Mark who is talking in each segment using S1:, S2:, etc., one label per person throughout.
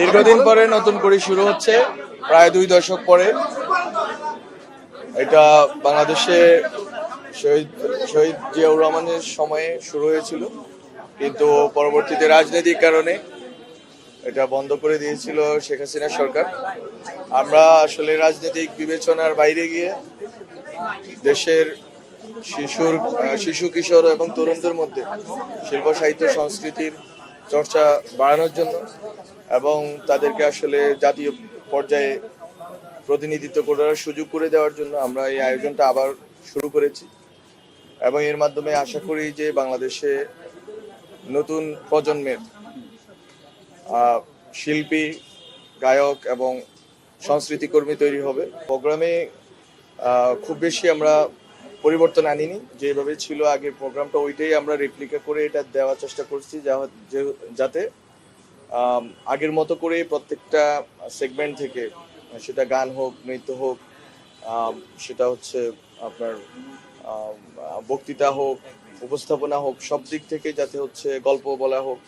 S1: দীর্ঘদিন পরে নতুন করে শুরু হচ্ছে, প্রায় দুই দশক পরে। এটা বাংলাদেশে শহীদ শহীদ জিয়াউর রহমানের সময়ে শুরু হয়েছিল, কিন্তু পরবর্তীতে রাজনৈতিক কারণে এটা বন্ধ করে দিয়েছিল শেখ হাসিনা সরকার। আমরা আসলে রাজনৈতিক বিবেচনার বাইরে গিয়ে দেশের শিশুর, শিশু, কিশোর এবং তরুণদের মধ্যে শিল্প, সাহিত্য, সংস্কৃতির চর্চা বাড়ানোর জন্য এবং তাদেরকে আসলে জাতীয় পর্যায়ে প্রতিনিধিত্ব করার সুযোগ করে দেওয়ার জন্য আমরা এই আয়োজনটা আবার শুরু করেছি। এবং এর মাধ্যমে আশা করি যে বাংলাদেশে নতুন প্রজন্মের শিল্পী, গায়ক এবং সংস্কৃতিকর্মী তৈরি হবে। প্রোগ্রামে খুব বেশি আমরা পরিবর্তন আনিনি। যেভাবে ছিল আগের প্রোগ্রামটা, ওইটাই আমরা রেপ্লিকা করে এটা দেওয়ার চেষ্টা করছি যাতে আগের মতো করে প্রত্যেকটা সেগমেন্ট থেকে, সেটা গান হোক, নৃত্য হোক সেটা হচ্ছে আপনার বক্তৃতা হোক, উপস্থাপনা হোক, সব দিক থেকে যাতে হচ্ছে গল্প বলা হোক,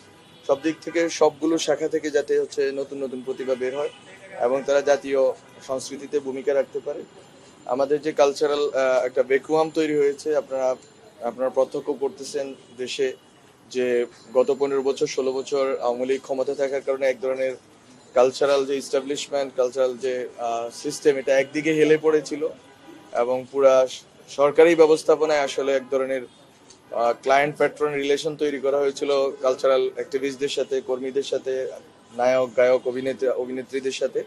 S1: সব দিক থেকে সবগুলো শাখা থেকে যাতে হচ্ছে নতুন নতুন প্রতিভা বের হয় এবং তারা জাতীয় সংস্কৃতিতে ভূমিকা রাখতে পারে। আমাদের যে কালচারাল একটা বেকুয়াম তৈরি হয়েছে, আপনারা আপনারা প্রত্যক্ষ করতেছেন দেশে যে গত পনেরো বছর, ষোলো বছর আওয়ামী লীগ ক্ষমতা থাকার কারণে এক ধরনের কালচারাল যে ইস্টাবলিশমেন্ট কালচারাল যে সিস্টেম এটা একদিকে হেলে পড়েছিল এবং পুরা সরকারি ব্যবস্থাপনায় আসলে এক ধরনের ক্লায়েন্ট প্যাট্রন রিলেশন তৈরি করা হয়েছিল কালচারাল অ্যাক্টিভিস্টদের সাথে, কর্মীদের সাথে, নায়ক, গায়ক, অভিনেতা, অভিনেত্রীদের সাথে।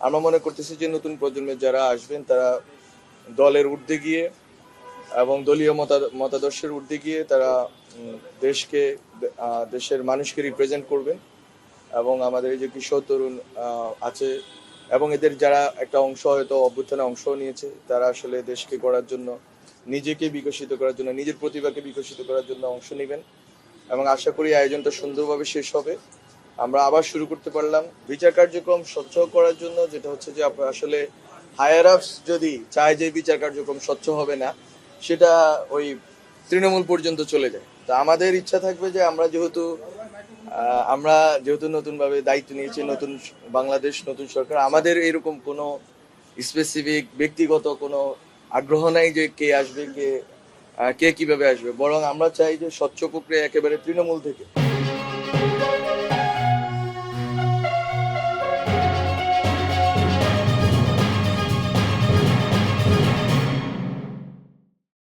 S1: আমরা মনে করতেছি যে নতুন প্রজন্মের যারা আসবেন, তারা দলের ঊর্ধ্বে গিয়ে এবং দলীয় মতা- মতাদর্শের ঊর্ধ্বে গিয়ে তারা দেশকে দেশের মানুষকে রিপ্রেজেন্ট করবেন এবং আমাদের এই যে কিশোর তরুণ আছে এবং এদের যারা একটা অংশ হয়তো অভ্যুত্থানে অংশ নিয়েছে, তারা আসলে দেশকে গড়ার জন্য, নিজেকে বিকশিত করার জন্য, নিজের প্রতিভাকে বিকশিত করার জন্য অংশ নেবেন এবং আশা করি আয়োজনটা সুন্দরভাবে শেষ হবে। আমরা আবার শুরু করতে পারলাম। বিচার কার্যক্রম স্বচ্ছ করার জন্য, যেটা হচ্ছে যে আসলে হায়ার আপস যদি চায় যে বিচার কার্যক্রম স্বচ্ছ হবে না, সেটা ওই তৃণমূল পর্যন্ত চলে যায়। তা আমাদের ইচ্ছা থাকবে যে আমরা যেহেতু আমরা যেহেতু নতুনভাবে দায়িত্ব নিয়েছি, নতুন বাংলাদেশ, নতুন সরকার, আমাদের এরকম কোনো স্পেসিফিক ব্যক্তিগত কোনো আগ্রহ নাই যে কে আসবে, কে কে কীভাবে আসবে। বরং আমরা চাই যে স্বচ্ছ প্রক্রিয়া একেবারে তৃণমূল থেকে।